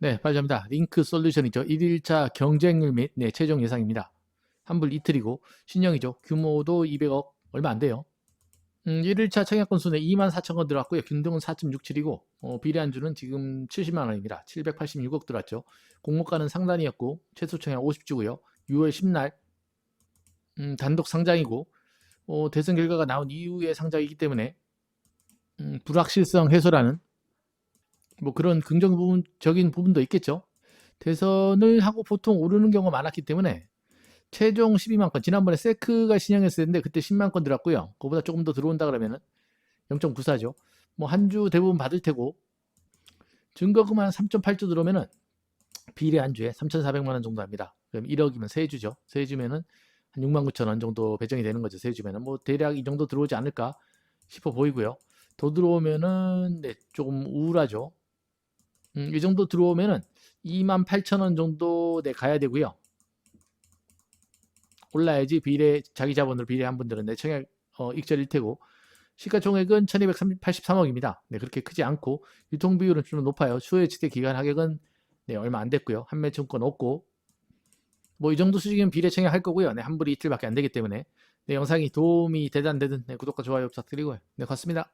네, 발표합니다. 링크 솔루션이죠. 1일차 경쟁률 및 네, 최종 예상입니다. 환불 이틀이고 신형이죠. 규모도 200억 얼마 안 돼요. 음, 1일차 청약 건수는 2만 4천 건 들어왔고요. 균등은 4.67이고 어, 비례 안주는 지금 70만 원입니다. 786억 들어왔죠. 공모가는 상단이었고 최소 청약 50주고요. 6월 10날 음, 단독 상장이고 어, 대선 결과가 나온 이후에 상장이기 때문에 음, 불확실성 해소라는 뭐 그런 긍정 부분적인 부분도 있겠죠. 대선을 하고 보통 오르는 경우가 많았기 때문에 최종 12만 건 지난번에 세크가 신형했을 텐데 그때 10만 건 들어왔고요. 그보다 조금 더 들어온다 그러면은 0.94죠. 뭐 한 주 대부분 받을 테고 증거금 한 3.8주 들어오면은 비례 한 주에 3,400만 원 정도 합니다. 그럼 1억이면 세 주죠. 세 주면은 한 6만 9천 원 정도 배정이 되는 거죠. 세 주면은 뭐 대략 이 정도 들어오지 않을까 싶어 보이고요. 더 들어오면은 네, 조금 우울하죠. 음, 이 정도 들어오면은 2만 8천 원 정도 네, 가야 되고요. 올라야지 비례 자기 자본으로 비례한 분들은 내 청약 어, 익절일 테고 시가총액은 1283억입니다. 네, 그렇게 크지 않고 유통 비율은 좀 높아요. 추후 지대 기간 하격은 네, 얼마 안 됐고요. 한매 증권 없고 뭐 이 정도 수준이면 비례 청약할 거고요. 네, 환불이 이틀밖에 안 되기 때문에 네, 영상이 도움이 되든 안 되든 네, 구독과 좋아요 부탁드리고요. 네, 고맙습니다.